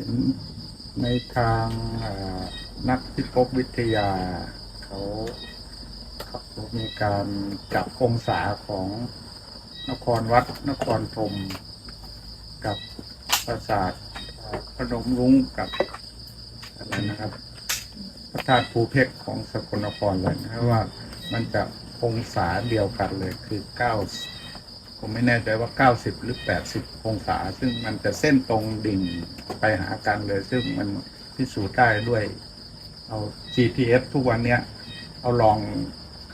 ็นในทางนักพิภพวิทยา เขาเขามีการจับองศาของนครวัดนครธมกับปราสาทเอ่อพนมรุ้งกับอะไรนะครับพระธาตุภูเพชรของสกลนครเลยนะว่ามันจะองศาเดียวกันเลยคือเก้า ผมไม่แน่ใจว่าเก้าสิบหรือแปดสิบองศา ซึ่งมันจะเส้นตรงดิ่งไปหากันเลย ซึ่งมันพิสูจน์ได้ด้วย เอา GPS ทุกวันเนี้ย เอาลอง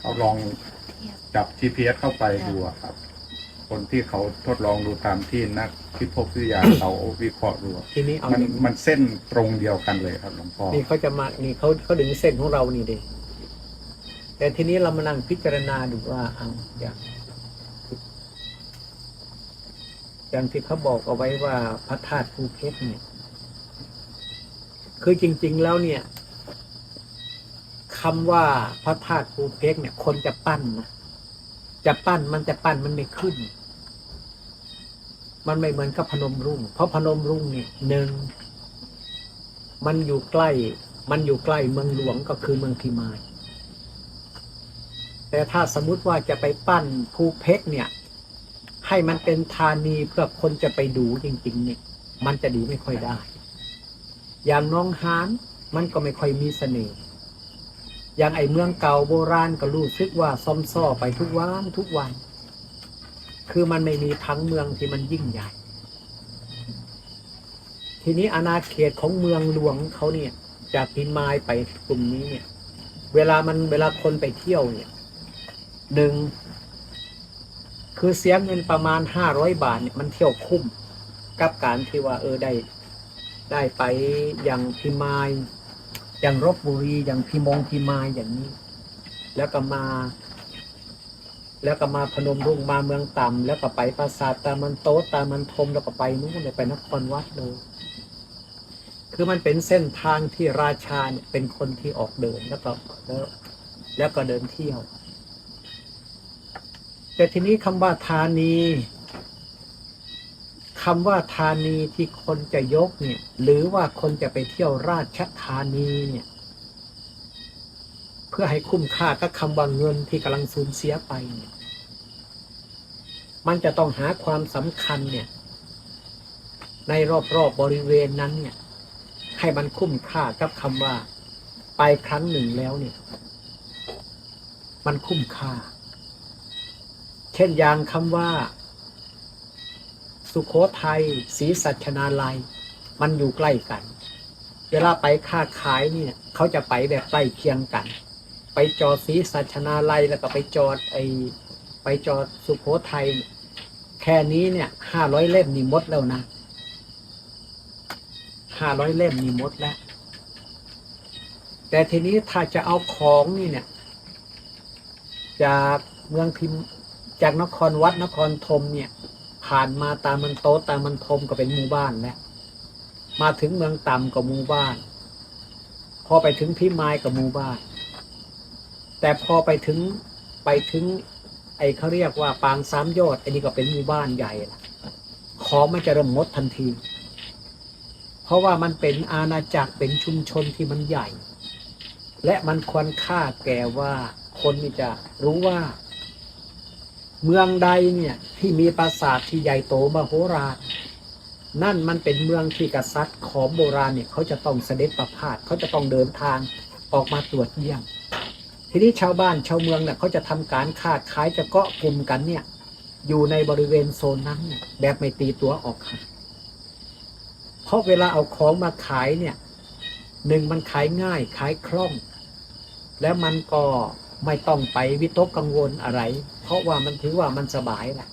เอาลองจับ GPS เข้าไปดูอะครับ คนที่เขาทดลองดูตามที่นักพิภพวิทยาเขาวิเคราะห์ดูอะทีนี้เอามันอย่างมันเส้นตรงเดียวกันเลยครับหลวงพ่อนี่เขาจะมานี่เขาเขาดึงเส้นของเรานี่เด็แต่ทีนี้เรามานั่งพิจารณาดูว่าเอาอย่าง อย่างที่เขาบอกเอาไว้ว่าพระธาตุภูเพชรเนี่ยคือจริง ๆแล้วเนี่ยคำว่าพระธาตุภูเพชรเนี่ย คนจะปั้นนะจะปั้นมันจะปั้นมันไม่ขึ้น มันไม่เหมือนกับพนมรุง้งเพราะพนมรุ้งเนี่ยหนึ่งมันอยู่ใกล้ มันอยู่ใกล้เมืองหลวงก็คือเมืองพิมายแต่ถ้าสมมุติว่าจะไปปั้นภูเพกเนี่ย ให้มันเป็นธานีเพื่อคนจะไปดูจริงๆเนี่ยมันจะดูไม่ค่อยได้ อย่างน้องฮานมันก็ไม่ค่อยมีเสน่ห์อย่างไอเมืองเก่าโบราณก็รู้สึกว่าซ่อมซ่อไปทุกวันทุกวัน คือมันไม่มีพังเมืองที่มันยิ่งใหญ่ ทีนี้อาณาเขตของเมืองหลวงเขาเนี่ยจากพิมายไปกลุ่มนี้เนี่ย เวลามันเวลาคนไปเที่ยวเนี่ยหนึ่ง คือเสียเงินประมาณห้าร้อยบาทเนี่ยมันเที่ยวคุ้มกับการที่ว่าเออได้ได้ไปอย่างพิมายอย่างรบบุรีอย่างพิมงพิมายอย่างนี้ แล้วก็มา แล้วก็มาพนมรุ้งมาเมืองต่ำแล้วก็ไปปราสาทตามันโตตามันทมแล้วก็ไปนู้นเลยไปนครวัดเลยคือมันเป็นเส้นทางที่ราชาเนี่ยเป็นคนที่ออกเดินแล้วก็แล้วแล้วก็เดินเที่ยว แต่ทีนี้คำว่าธานีคำว่าธานีที่คนจะยกเนี่ย หรือว่าคนจะไปเที่ยวราชธานีเนี่ย เพื่อให้คุ้มค่ากับคำว่าเงินที่กำลังสูญเสียไปเนี่ยมันจะต้องหาความสำคัญเนี่ย ในรอบๆบบริเวณนั้นเนี่ย ให้มันคุ้มค่ากับคำว่า ไปครั้งหนึ่งแล้วเนี่ย มันคุ้มค่า ช่นอย่างคำว่า สุโขทัยศรีสัชนาลัย มันอยู่ใกล้กัน เวลาไปค้าขายเนี่ย เขาจะไปแบบใกล้เคียงกัน ไปจอดศรีสัชนาลัยแล้วก็ไปจอดไอไปจอดสุโขทัยแค่นี้เนี่ยห้าร้อยเล่มนี่มดแล้วนะห้าร้อยเล่มมีหมดแล้ว แต่ทีนี้ถ้าจะเอาของนี่เนี่ยจากเมืองพิมพ์ จากนครวัดนครธมเนี่ย ผ่านมาตามมันโตตามมันธมก็เป็นหมู่บ้านแล้วมาถึงเมืองต่ำก็หมู่บ้าน พอไปถึงพิมายก็หมู่บ้าน แต่พอไปถึงไปถึง ไอ้เขาเรียกว่าปางสามยอดไอ้นี่ก็เป็นหมู่บ้านใหญ่ละของมันจะเริ่มมดทันที เพราะว่ามันเป็นอาณาจักรเป็นชุมชนที่มันใหญ่ และมันควรค่าแก่ว่าคนนี่จะรู้ว่า เมืองใดเนี่ยที่มีปราสาทที่ใหญ่โตมโหฬารนั่นมันเป็นเมืองที่กษัตริย์ของโบราณเนี่ยเขาจะต้องเสด็จประพาสเขาจะต้องเดินทางออกมาตรวจเยี่ยมทีนี้ชาวบ้านชาวเมืองเนี่ยเขาจะทำการค้าขายจะเกาะกลุ่มกันเนี่ยอยู่ในบริเวณโซนนั้นแบบไม่ตีตัวออกห่างเพราะเวลาเอาของมาขายเนี่ยหนึ่งมันขายง่ายขายคล่อง แล้วมันก็ ไม่ต้องไปวิตกกังวลอะไร เพราะว่ามันถือว่ามันสบายแหละ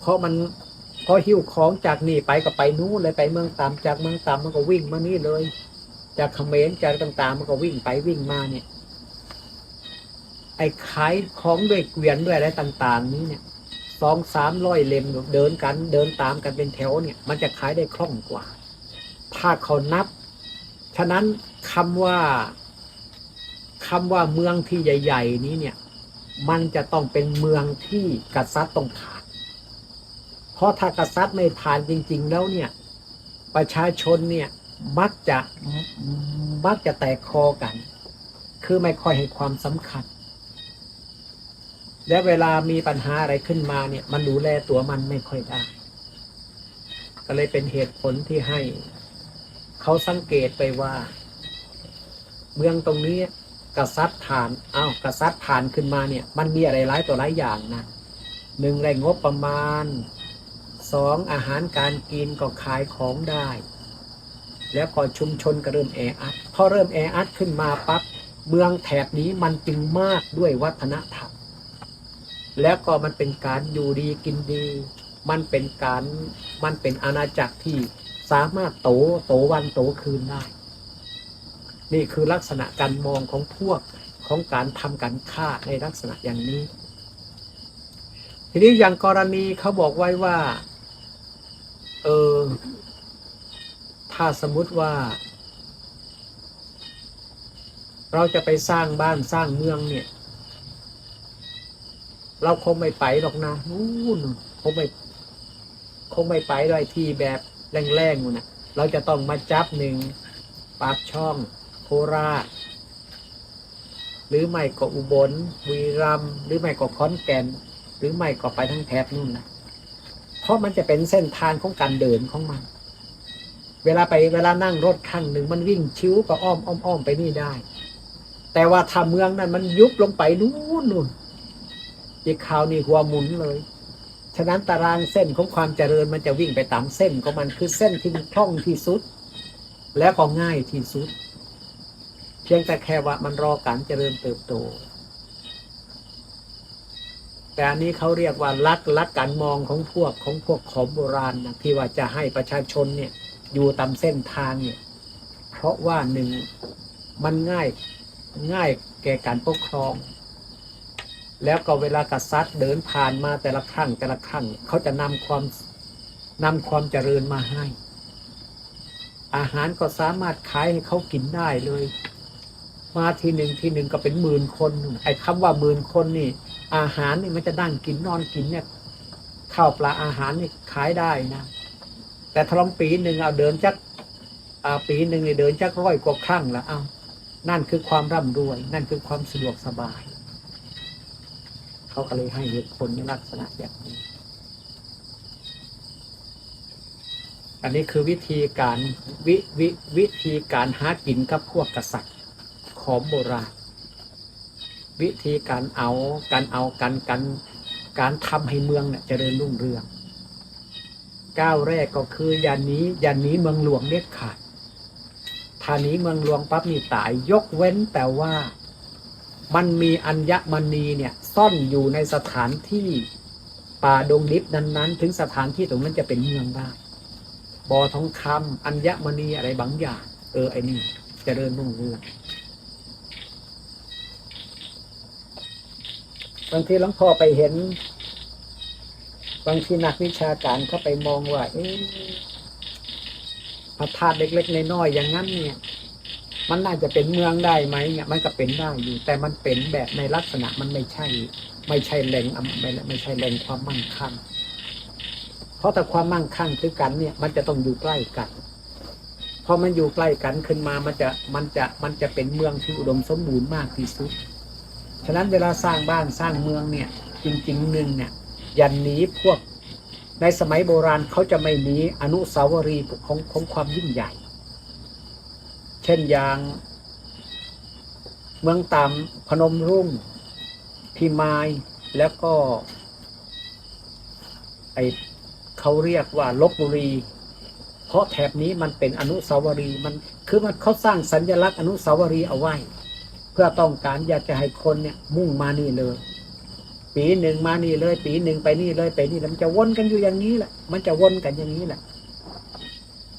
เพราะมันพอหิ้วของจากนี่ไปก็ไปนู้นเลยไปเมืองต่ำจากเมืองต่ำมันก็วิ่งมานี่เลย จากเขมรจากต่างๆ มันก็วิ่งไปวิ่งมาเนี่ย ไอ้ขายของด้วยเกวียนด้วยอะไรต่าง ๆ นี้เนี่ยสองสามร้อยเล่มเดินกันเดินตามกันเป็นแถวเนี่ย มันจะขายได้คล่องกว่า ถ้าเขานับ ฉะนั้นคำว่า คำว่าเมืองที่ใหญ่ ๆ นี้เนี่ย มันจะต้องเป็นเมืองที่กษัตริย์ต้องผ่าน เพราะถ้ากษัตริย์ไม่ผ่านจริง ๆ แล้วเนี่ย ประชาชนเนี่ยมักจะมักจะแตกคอกัน คือไม่ค่อยให้ความสำคัญ และเวลามีปัญหาอะไรขึ้นมาเนี่ย มันดูแลตัวมันไม่ค่อยได้ ก็เลยเป็นเหตุผลที่ให้ เขาสังเกตไปว่า เมืองตรงนี้ กษัตริย์ผ่านอ้าวกษัตริย์ผ่านขึ้นมาเนี่ย มันมีอะไรหลายต่อหลายอย่างนะหนึ่งแรงงบประมาณสองอาหารการกินก็ขายของได้ แล้วก็ชุมชนก็เริ่มแออัดพอเริ่มแออัดขึ้นมาปั๊บเมืองแถบนี้มันจึงมากด้วยวัฒนธรรม แล้วก็มันเป็นการอยู่ดีกินดี มันเป็นการมันเป็นอาณาจักรที่สามารถโตโตวันโตคืนได้ นี่คือลักษณะการมองของพวกของการทำการฆ่าในลักษณะอย่างนี้ ทีนี้อย่างกรณีเขาบอกไว้ว่าเออถ้าสมมุติว่า เราจะไปสร้างบ้านสร้างเมืองเนี่ย เราคงไม่ไปหรอกนะนู่นคงไม่คงไม่ไปด้วยที่แบบแรงๆนู่นนะเราจะต้องมาจับหนึ่งปากช่อง โคราช หรือไม่ก็อุบลวีรัมหรือไม่ก็ขอนแก่น หรือไม่ก็ไปทั้งแถบนู่นนะเพราะมันจะเป็นเส้นทางของการเดินของมัน เวลาไปเวลานั่งรถคันหนึ่งมันวิ่งชิวก็อ้อมอ้อมอ้อมไปนี่ได้ แต่ว่าถ้าเมืองนั้นมันยุบลงไปนู่นนู่นอีกคราวนี่หัวหมุนเลยฉะนั้นตารางเส้นของความเจริญมันจะวิ่งไปตามเส้นของมันคือเส้นที่คล่องที่สุด และก็ง่ายที่สุด เพียงแต่แค่ว่ามันรอการเจริญเติบโต แต่อันนี้เขาเรียกว่าลักลักการมองของพวกของพวกขอมโบราณนะที่ว่าจะให้ประชาชนเนี่ยอยู่ตามเส้นทางเนี่ยเพราะว่าหนึ่งมันง่ายง่ายแก่การปกครอง แล้วก็เวลากษัตริย์เดินผ่านมาแต่ละครั้งแต่ละครั้งเขาจะนำความนำความเจริญมาให้ อาหารก็สามารถขายให้เขากินได้เลย มาทีหนึ่งทีหนึ่งก็เป็นหมื่นคน ไอ้คำว่าหมื่นคนนี่ อาหารนี่มันจะนั่งกินนอนกินเนี่ยข้าวปลาอาหารนี่ขายได้นะ แต่ถ้าลองปีหนึ่งเอาเดินจักปีหนึ่งเนี่ยเดินจักร้อยกว่าครั้งละเอานั่นคือความร่ำรวย นั่นคือความสะดวกสบาย เขาก็เลยให้เหตุผลในลักษณะอย่างนี้ อันนี้คือวิธีการวิวิวิธีการหากินกับพวกกษัตริย์ ของโบราณ วิธีการเอาการเอากันกันการทำให้เมืองเนี่ยเจริญรุ่งเรืองก้าวแรกก็คืออย่านี้อย่านี้เมืองหลวงเด็ดขาดถ้านี้เมืองหลวงปั๊บนี่ตายยกเว้นแต่ว่ามันมีอัญมณีเนี่ยซ่อนอยู่ในสถานที่ป่าดงดิบนั้นๆ ถึงสถานที่ตรงนั้นจะเป็นเมืองได้บ่อทองคำอัญมณีอะไรบางอย่าง เออไอ้นี่เจริญรุ่งเรือง บางทีหลวงพ่อไปเห็น บางทีนักวิชาการก็ไปมองว่าเอ๊ะพระธาตุเล็กๆน้อยๆอย่างนั้นเนี่ย มันน่าจะเป็นเมืองได้ไหมเนี่ยมันก็เป็นได้อยู่ แต่มันเป็นแบบในลักษณะมันไม่ใช่ ไม่ใช่แหล่งอำไม่ไม่ใช่แหล่งความมั่งคั่งเพราะแต่ความมั่งคั่งคือกันเนี่ย มันจะต้องอยู่ใกล้กันพอมันอยู่ใกล้กันขึ้นมามันจะมันจะมันจะเป็นเมืองที่อุดมสมบูรณ์มากที่สุด ฉะนั้นเวลาสร้างบ้านสร้างเมืองเนี่ยจริงๆหนึ่งเนี่ยยันหนีพวกในสมัยโบราณเขาจะไม่หนีอนุสาวรีย์ของของความยิ่งใหญ่ เช่นอย่างเมืองตามพนมรุ่งพิมายแล้วก็ไอเขาเรียกว่าลบบุรี เพราะแถบนี้มันเป็นอนุสาวรีย์มันคือมันเขาสร้างสัญลักษณ์อนุสาวรีย์เอาไว้ พื่อต้องการอยากจะให้คนเนี่ย มุ่งมานี่เลย ปีหนึ่งมานี่เลย ปีหนึ่งไปนี่เลยไปนี่แล้วมันจะวนกันอยู่อย่างนี้แหละมันจะวนกันอย่างนี้แหละ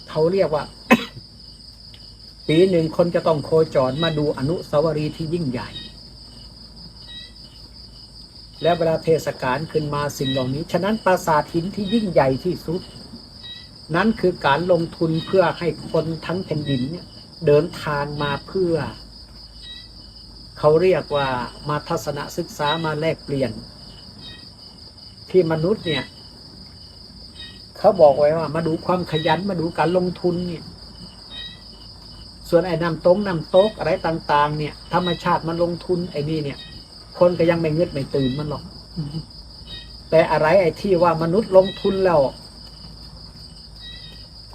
เขาเรียกว่า ปีหนึ่งคนจะต้องโคจรมาดูอนุสาวรีย์ที่ยิ่งใหญ่ แล้วเวลาเทศกาลขึ้นมาสิ่งเหล่านี้ ฉะนั้นปราสาทหินที่ยิ่งใหญ่ที่สุด นั้นคือการลงทุนเพื่อให้คนทั้งแผ่นดินเนี่ยเดินทางมาเพื่อ เขาเรียกว่ามาทัศนศึกษามาแลกเปลี่ยน ที่มนุษย์เนี่ย เขาบอกไว้ว่า มาดูความขยันมาดูการลงทุนเนี่ย ส่วนไอ้นำตงน้ำตกอะไรต่าง ๆ เนี่ย ธรรมชาติมันลงทุนไอ้นี่เนี่ย คนก็ยังไม่เงึดไม่ตื่นมันหรอกแต่อะไรไอ้ที่ว่ามนุษย์ลงทุนแล้ว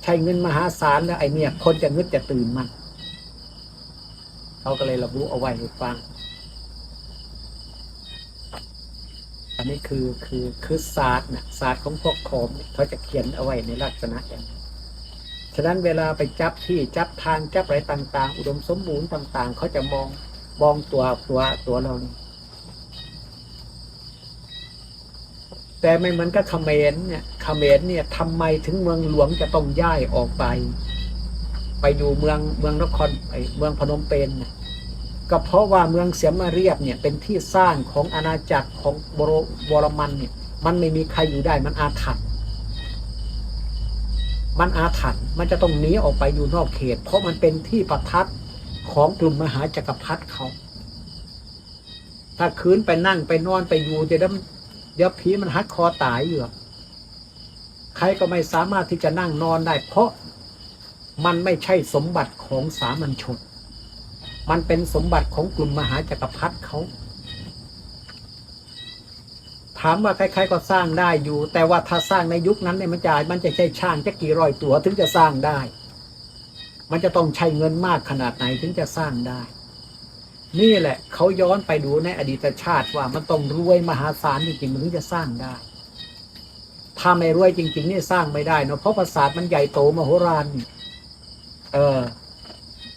ใช้เงินมหาศาลแล้วไอ้เนี่ย คนจะเงึดจะตื่นมัน เขาก็เลยระบุเอาไว้ให้ฟัง อันนี้คือคือคือศาสตร์นะศาสตร์ของพวกโคมเนี่ยเขาจะเขียนเอาไว้ในลักษณะอย่างนี้ฉะนั้นเวลาไปจับที่จับทางจับอะไรต่าง ๆ อุดมสมบูรณ์ต่าง ๆ เขาจะมองมองตัวตัวตัวเรานี่แต่ไม่เหมือนกับเขมรเนี่ยเขมรเนี่ยทำไมถึงเมืองหลวงจะต้องย้ายออกไป ไปอยู่เมืองเมืองนครไอเมืองพนมเปญนี่ยก็เพราะว่าเมืองเสียมาเรียบเนี่ยเป็นที่สร้างของอาณาจักรของบรบรมันเนี่ยมันไม่มีใครอยู่ได้มันอาถรรพ์มันอาถรรพ์มันจะต้องหนีออกไปอยู่นอกเขต เพราะมันเป็นที่ประทับของกลุ่มมหาจักรพรรดิเขา ถ้าคืนไปนั่งไปนอนไปอยู่จะได้เดี๋ยวผีมันหักคอตายอยู่อใครก็ไม่สามารถที่จะนั่งนอนได้ เพราะ มันไม่ใช่สมบัติของสามัญชน มันเป็นสมบัติของกลุ่มมหาจักรพรรดิเขา ถามว่าใครๆก็สร้างได้อยู่ แต่ว่าถ้าสร้างในยุคนั้นเนี่ยมันจะมันจะใช้ช่างจะกี่ร้อยตัวถึงจะสร้างได้ มันจะต้องใช้เงินมากขนาดไหนถึงจะสร้างได้ นี่แหละเขาย้อนไปดูในอดีตชาติว่ามันต้องรวยมหาศาลจริงๆถึงจะสร้างได้ถ้าไม่รวยจริง ๆ นี่สร้างไม่ได้เนาะเพราะปราสาทมันใหญ่โตมโหฬารนี่ เออ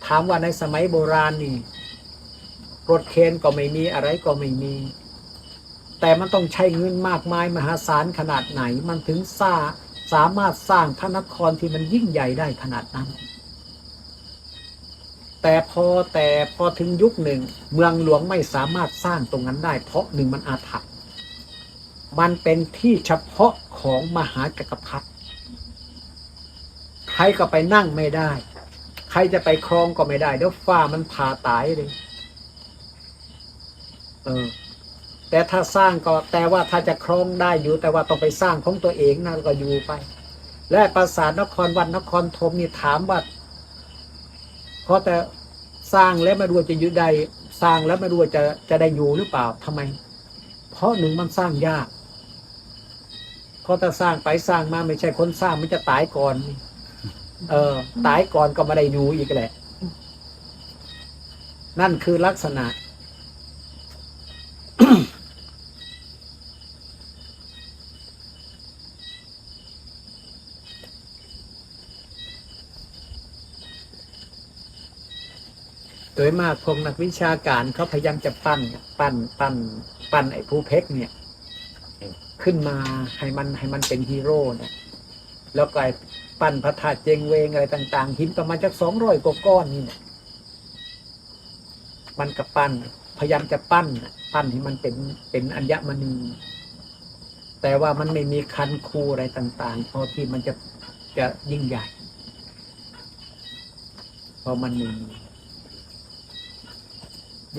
ถามว่าในสมัยโบราณนี่รถเคนก็ไม่มีอะไรก็ไม่มี แต่มันต้องใช้เงินมากมายมหาศาลขนาดไหน มันถึงสร้างสามารถสร้างพระนครที่มันยิ่งใหญ่ได้ขนาดนั้น แต่พอแต่พอถึงยุคหนึ่ง เมืองหลวงไม่สามารถสร้างตรงนั้นได้ เพราะหนึ่งมันอาถรรพ์มันเป็นที่เฉพาะของมหาจักรพรรดิใครก็ไปนั่งไม่ได้ ครจะไปครองก็ไม่ได้ เดี๋ยวฟ้ามันผ่าตายเลยเออ แต่ถ้าสร้างก็แต่ว่าถ้าจะครองได้อยู่ แต่ว่าต้องไปสร้างของตัวเองนะก็อยู่ไป และปราสาทนครวัดนครธมนี่ถามว่าเพราะแต่สร้างแล้วไม่รู้จะอยู่ได้สร้างแล้วไม่รู้ว่าจะจะได้อยู่หรือเปล่าทำไม เพราะหนึ่งมันสร้างยากเพราะถ้าสร้างไปสร้างมาไม่ใช่คนสร้างมันจะตายก่อน เออ ตายก่อนก็ไม่ได้อยู่อีกแหละ นั่นคือลักษณะ โดยมากพวกนักวิชาการเขาพยายามจะปั้น ปั้น ปั้น ปั้นไอ้ผู้เพกเนี่ย ขึ้นมาให้มันให้มันเป็นฮีโร่เนี่ยแล้วก็ ปั้นพระธาตุเจงเวงอะไรต่างๆหินประมาณจักสองร้อยกว่าก้อนนี่เนี่ยมันก็ปั้นพยายามจะปั้นปั้นให้มันเป็นเป็นอัญมณี แต่ว่ามันไม่มีคันคูอะไรต่างๆพอที่มันจะจะยิ่งใหญ่พราะมันมี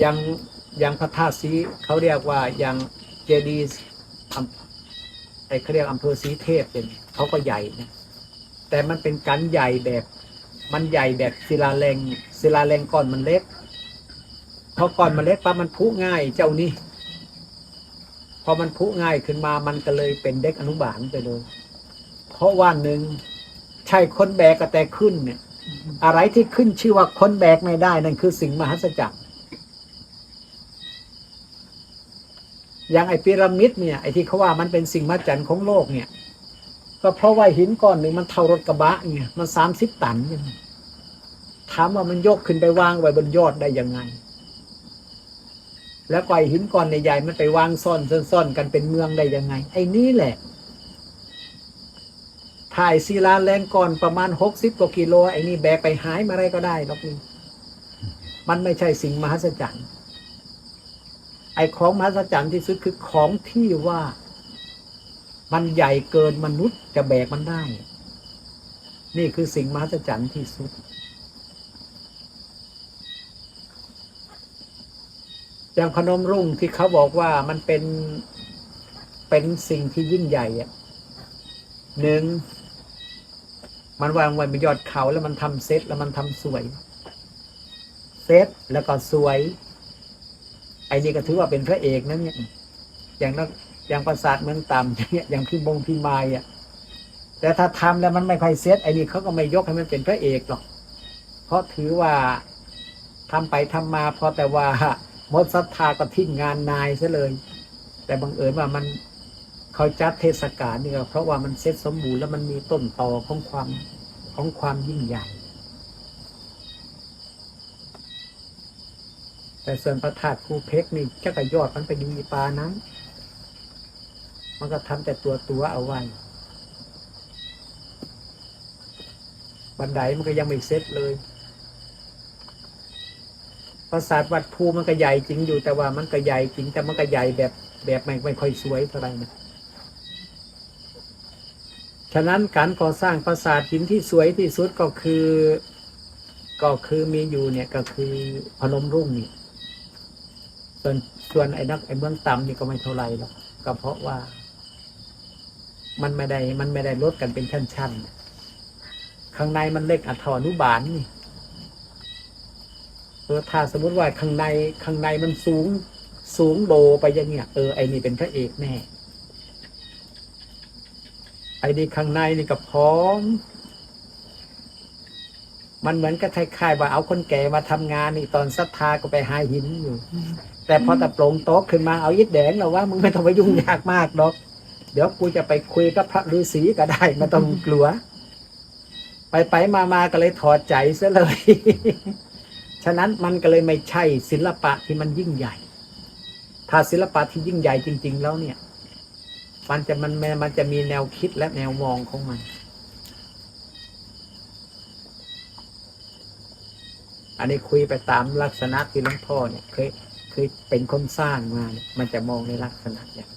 ยังยังพระธาตุสีเขาเรียกว่ายังเจดีย์อำไอเขาเรียกอำเภอสีเทพเป็นเขาก็ใหญ่นะ แต่มันเป็นกันใหญ่แบบ มันใหญ่แบบศิลาแรงศิลาแรงก้อนมันเล็กพอก้อนมันเล็กปั๊บมันพุง่ายเจ้านี่พอมันพุง่ายขึ้นมามันก็เลยเป็นเด็กอนุบาลไปเลย เพราะว่าหนึ่งใช่คนแบกกระแต่ขึ้นเนี่ย อะไรที่ขึ้นชื่อว่าคนแบกไม่ได้นั่นคือสิ่งมหัศจรรย์อย่างไอพีระมิดเนี่ยไอที่เขาว่ามันเป็นสิ่งมหัศจรรย์ของโลกเนี่ย ก็เพราะว่าหินก้อนหนึ่งมันเท่ารถกระบะเนี่ยมันสามสิบตันเนี่ยถามว่ามันยกขึ้นไปวางไว้บนยอดได้ยังไง แล้วไอหินก้อนใหญ่ๆมันไปวางซ่อนซ่อนกันเป็นเมืองได้ยังไง ไอ้นี่แหละถ่ายศิลาแรงก่อนประมาณหกสิบกว่ากิโลไอ้นี่แบกไปหายมาอะไรก็ได้หรอกนี่มันไม่ใช่สิ่งมหัศจรรย์ไอ้ของมหัศจรรย์ที่สุดคือของที่ว่า มันใหญ่เกินมนุษย์จะแบกมันได้ นี่คือสิ่งมหัศจรรย์ที่สุด อย่างพนมรุ่งที่เขาบอกว่ามันเป็นเป็นสิ่งที่ยิ่งใหญ่อะหนึ่งมันวางไว้บนยอดเขาแล้วมันทำเซตแล้วมันทำสวย เซตแล้วก็สวย ไอ้นี่ก็ถือว่าเป็นพระเอกนะเนี่ยอย่างนั้น อย่างปราสาทเมืองต่ำอย่างเงี้ยอย่างพี่บงพี่มายอะแต่ถ้าทำแล้วมันไม่ค่อยเซตไอ้นี่เขาก็ไม่ยกให้มันเป็นพระเอกหรอก เพราะถือว่าทำไปทำมาพอแต่ว่าหมดศรัทธาก็ทิ้งงานนายซะเลย แต่บังเอิญว่ามันเขาจัดเทศกาลนี่ก็เพราะว่ามันเซตสมบูรณ์แล้วมันมีต้นตอของความของความยิ่งใหญ่ แต่ส่วนพระธาตุภูเพกนี่จ้ากระยอดมันไปดีปานั้น มันก็ทำแต่ตัวตัวเอาไว้ บันไดมันก็ยังไม่เซ็ตเลยปราสาทวัดภูมันก็ใหญ่จริงอยู่แต่ว่ามันก็ใหญ่จริง แต่มันก็ใหญ่แบบแบบไม่ไม่ค่อยสวยเท่าไหร่นะฉะนั้นการก่อสร้างปราสาทหินที่สวยที่สุดก็คือก็คือมีอยู่เนี่ยก็คือพนมรุ่งนี่ส่วนส่วนไอ้นักไอ้เมืองต่ำนี่ก็ไม่เท่าไหร่หรอกก็เพราะว่า มันไม่ได้มันไม่ได้ลดกันเป็นชั้นๆ ข้างในมันเล็กอัฐอนุบาลนี่เออถ้าสมมติว่าข้างในข้างในมันสูงสูงโดไปอย่างเงี้ยเออไอ้นี่เป็นพระเอกแน่ไอ้นี่ข้างในนี่ก็พร้อม มันเหมือนกับคล้ายๆว่าเอาคนแก่มาทำงานนี่ตอนศรัทธาก็ไปหาหินอยู่ แต่พอแต่โปร่งโต๊ะขึ้นมาเอายิดแดงแล้วว่ามึงไม่ต้องไปยุ่งยากมากหรอก ดี๋ยวกูจะไปคุยกับพระฤาษีก็ได้ไม่ต้องกลัว ไปไปมามาก็เลยถอดใจซะเลย ฉะนั้นมันก็เลยไม่ใช่ศิลปะที่มันยิ่งใหญ่ ถ้าศิลปะที่ยิ่งใหญ่จริง ๆ แล้วเนี่ย มันจะมันมันจะมีแนวคิดและแนวมองของมันอันนี้คุยไปตามลักษณะที่หลวงพ่อเนี่ยเคยเคยเป็นคนสร้างมาเนี่ยมันจะมองในลักษณะอย่าง